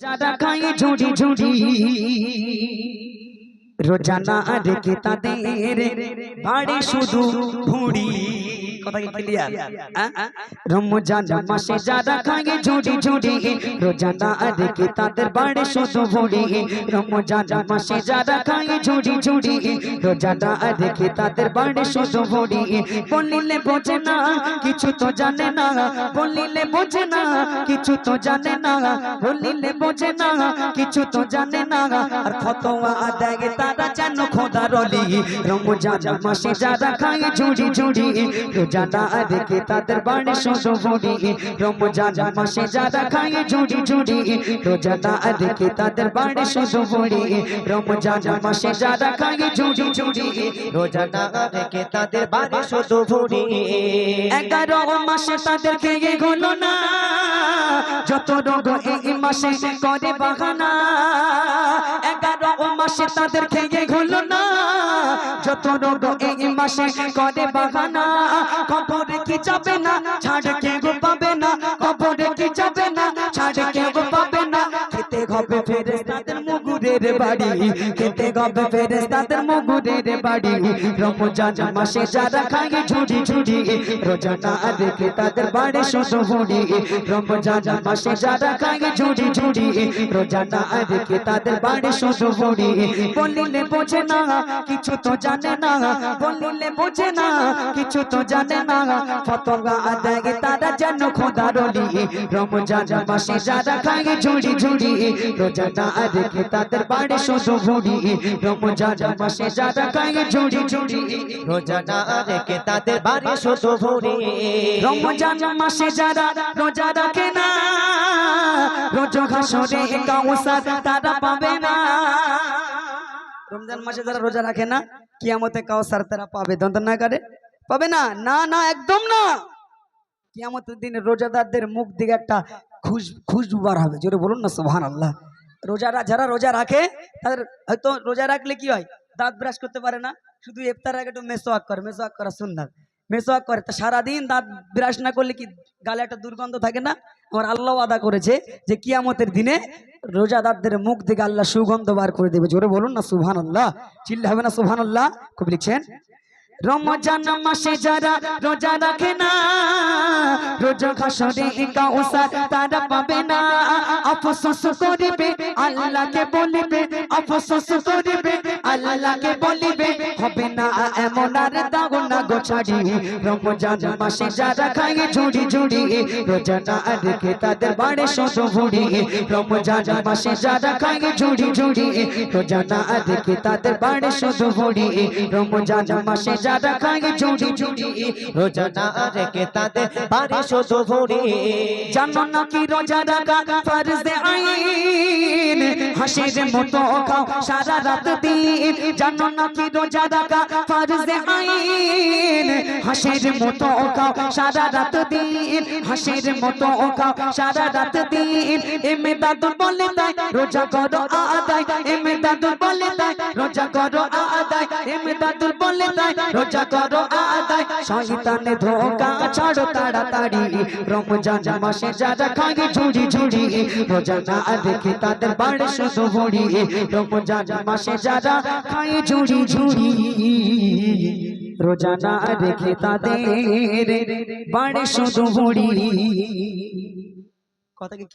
যারা খায় ঝুড়ি ঝুড়ি রোজানা রেখে তাদের বাড়ি শুধু ভুড়ি কথা কি ক্লিয়ার রমজান মাসে যারা খায় ঝুড়ি ঝুড়ি রোজানা রেখে তাদের বাড়ি শুধু ভুড়ি রমজান মাসে যারা খায় ঝুড়ি ঝুড়ি রোজানা রেখে তাদের বাড়ি শুধু ভুড়ি বলিলে বোঝে না কিছু তো জানে না বলিলে বোঝে না কিছু তো জানে না বলিলে বোঝে না কিছু তো জানে না আর ফতোয়া দেয় তারা যেন খোদার অলি রমজান মাসে যারা খায় ঝুড়ি ঝুড়ি রোজানা দেখে তাদের বাড়ি শুধু ভুড়ি রমজান মাসে যারা খায় ঝুড়ি ঝুড়ি রোজানা দেখে তাদের বাড়ি শুধু ভুড়ি রমজান মাসে যারা খায় ঝুড়ি ঝুড়ি রোজানা রেখে তাদের বাড়ি শুধু ভুড়ি এগারো মাসে তাদের খেয়ে হলো না, যত রোগ এই মাসে করে বাহানা। এগারো মাসে তাদের খেয়ে হলো না যত রোগ এই মাসে করে বাগানা কবরে কি যাবে না? ছাড় কেউ পাবে না, কবরে কি যাবে না? ছাড় কেউ পাবে না খেতে হবে মুগুরের বাড়ি। খেতে হবে মুগুরের বাড়ি। রমজান মাসে যারা খায় ঝুড়ি ঝুড়ি রোজানা দেখে তাদের বাড়ি হুড়ি রমজান মাসে যারা খায় ঝুড়ি ঝুড়ি রোজানা দেখে তাদের বাড়ি হুড়ি বলিলে বোঝে না কিছু তো জানে না। বলিলে বোঝে না কিছু তো জানে না। ফতোয়া আদায় তারা যেন খোদার অলি। রমজান মাসে যারা খায় ঝুড়ি ঝুড়ি রোজানা দেখে তাদের বাড়ি রমজান মাসে যারা ঝুড়ি ঝুড়ি। রোজানা রেখে তাদের বাড়ি মাসে যারা রোজা রাখে না, রোজ ঘাসরে কাউসার তারা পাবে না। রমজান মাসে যারা রোজা রাখে না কাউসার তারা পাবে। দন্ত না করে? পাবে না? না না, একদম না। কিয়ামতের দিনে রোজাদারদের মুখ দিকে একটা খুশ খুশবু বার হবে। জোরে বলুন না সুবহান আল্লাহ রোজারা যারা রোজা রাখে, তাদের হয়তো রোজা রাখলে কি হয়? দাঁত ব্রাশ করতে পারে না। শুধু ইফতার আগে একটু মেসোয়াক করে, মেসোয়াক করা সুন্দর মেসোয়াক করে, তা সারাদিন দাঁত ব্রাশ না করলে কি গালে একটা দুর্গন্ধ থাকে না? আমার আল্লাহ আদা করেছে যে কিয়ামতের দিনে রোজাদারদের মুখ থেকে আল্লাহ সুগন্ধ বার করে দেবে। জোরে বলুন না সুবহান আল্লাহ চিল্লা হবে না সুবহান আল্লাহ খুব লিখছেন? রমজান মাসে যারা রোজা রাখে না রোজা খাসরে কাউসার তারা পাবে না। আফসোস করিবে আল্লাহকে বলিবে আফসোস করিবে আল্লাহকে বলিবে হবে না এমন আর দাও না গো ছাড়ি রমজান মাসে যারা খায় ঝুড়ি ঝুড়ি রোজা না রেখে তাদের বাড়ি শুধু ভুড়ি রমজান মাসে যারা খায় ঝুড়ি ঝুড়ি রোজা না রেখে তাদের বাড়ি শুধু ভুড়ি রমজান মাসে যারা খায় ঝুড়ি ঝুড়ি রোজানা রেখে তাদের বাড়ি শুধু ভুড়ি জানো না কি রোজা রাখা ফরজে আইন হাসির মতো খাও, সারা রাত দিন। জানো না কি রোজা রাখা ফরজে আইন। হাসির মতো খাও, সারা রাত দিন। হাসির মতো খাও, সারা রাত দিন। এমে দাদু বলে তাই, রোজা করো আদায়। দাদু বলে রোজা করো আদায় এমে বলে তাই রোজা করো আদায়, শয়তানে ধোকা ছাড়ো তাড়াতাড়ি। রমজান মাসে যারা খায় ঝুড়ি ঝুড়ি, রোজা না দেখে তাদের বাড়ি শুধু ভুড়ি কথা কি